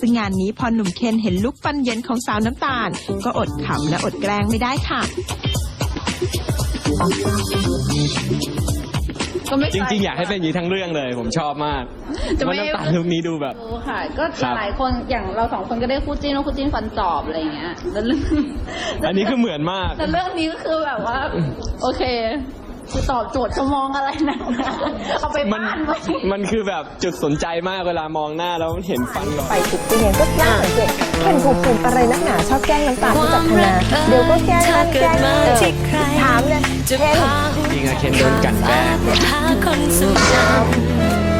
ซึ่งงานนี้พอหนุ่มเคนเห็นลุกฟันเย็นของสาวน้ำตาล ก็อดขำและอดแกล้งไม่ได้ค่ะ ก็ไม่จริงๆ อยากให้เป็นอย่างนี้ทั้งเรื่องเลย ผมชอบมากจะว่าไม่น้ำตาลลุคนี้ดูแบบ รู้ค่ะ ก็ครับ หลายคนอย่างเราสองคนก็ได้คู่จิ้นว่าคู่จิ้นฟันจอบอะไรอย่างเงี้ยแล้วเรื่องอันนี้คือเหมือนมาก แต่เรื่องนี้ก็คือแบบว่า โอเค คือตอบโจทย์จะมองอะไรนะเอาไปมันบ้านไว้มันคือแบบจุดสนใจมากเวลามองหน้าแล้วเห็นฟันก่อน ไปติดเตียงก็น่าสังเกตเห็นถูกปุ่มอะไรนักหนาชอบแกล้งน้ำตาลที่จัดคณะเดี๋ยวก็แกล้งนั่นแกล้งนี่เออถามเลยเคนจริงอะเคนโดนกลันแกล้ง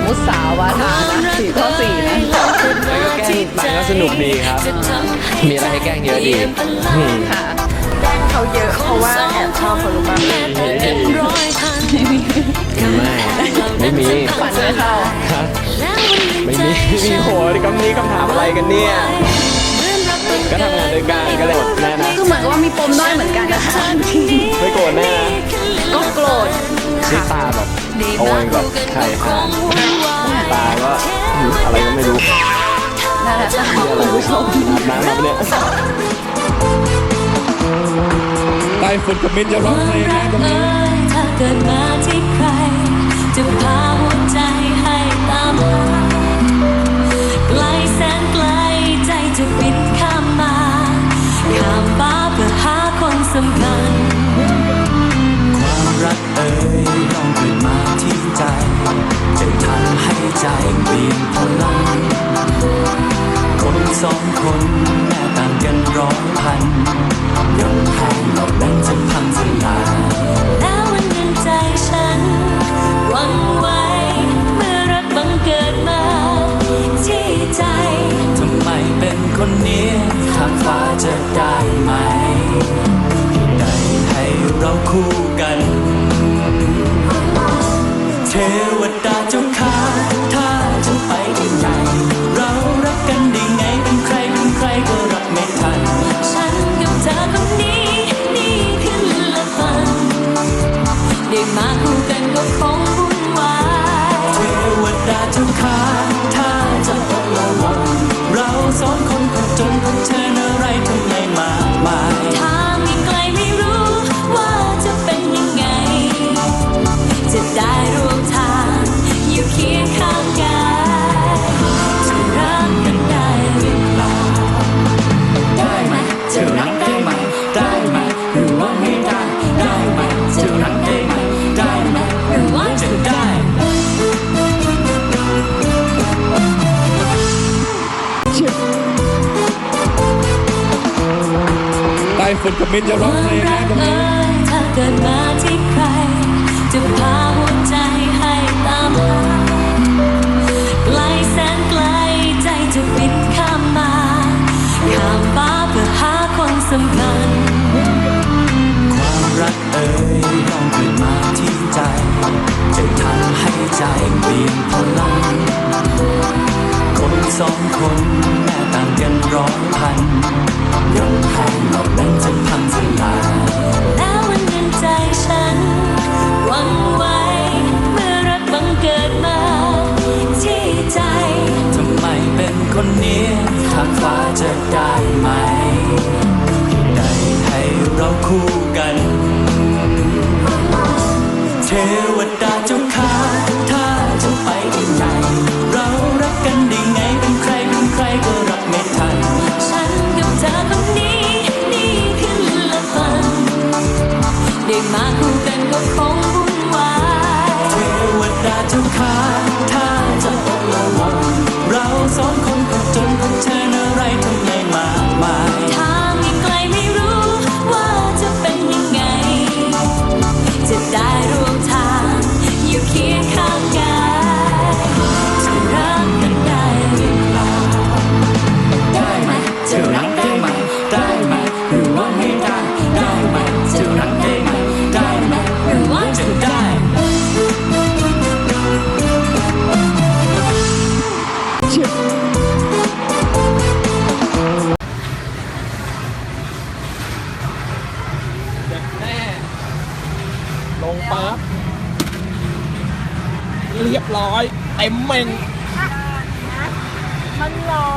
มุสาวาทานะสี่ข้อสี่นะแล้วก็แกล้งบางก็สนุกดีครับ มีอะไรให้แกล้งเยอะดีอืมค่ะ แกล้งเขาเยอะเพราะว่าแอบชอบเขารู้ป่ะไม่ไม่มีฝันไม่เข้าครับไม่มีไม่มีโหคำนี้คำถามอะไรกันเนี่ยก็ทำงานด้วยกันก็เลยอดแน่นะคือเหมือนกับว่ามีปมด้อยเหมือนกันนะคะไม่โกรธแน่นะก็โกรธนี่ตาแบบโอยแบบไข่ห่านตาก็อืมอะไรก็ไม่รู้นั่นแหละค่ะนี่อะไรคุณผู้ชมอาบน้ำมาปะเนี่ย ใต้ฝุ่นกับมินจะร้องเพลงนะตรงนี้ถ้าเกิดมาที่ใคร จะพาหัวใจให้ตามหาไกลแสนไกลใจจะบินข้ามมา ข้ามฟ้าเพื่อหาคนสำคัญ ความรักเอ่ยต้องเกิดมาที่ใจ จะทำให้ใจเปลี่ยนพลัง ได้ไหมได้ให้เราคู่กัน เทวดาเจ้าข้าถ้าจะไปที่ไหนเรารักกันได้ไงเป็นใครเป็นใครก็รับไม่ทัน ฉันกับเธอคนนี้นี่คือละฝันได้มาคู่กันก็คงวุ่นวายเทวดาเจ้าข้า ใต้ฝุ่นกับมินจะร้องเพลงนะตรงนี้เอ่ยถ้าเกิดมาที่ใคร จะพาหัวใจให้ตามหาไกลแสนไกลใจจะบินข้ามมาข้ามฟ้าเพื่อหาคนสำคัญ ความรักเอ่ยต้องเกิดมาที่ใจจะทำให้ใจเปลี่ยนพลังคนสองคนแม้ต่างกันร้อยพันยอมให้โลก คนนี้ทางฟ้าจะได้ไหมได้ให้เราคู่กัน เทวดาเจ้าข้าถ้าจะไปที่ไหน เรารักกันได้ไงเป็นใครเป็นใครก็รับไม่ทัน ฉันกับเธอคนนี้นี่คือละฝันได้มาคู่กันก็คง เปิดเรียบร้อย เต็มเม่งมันรอ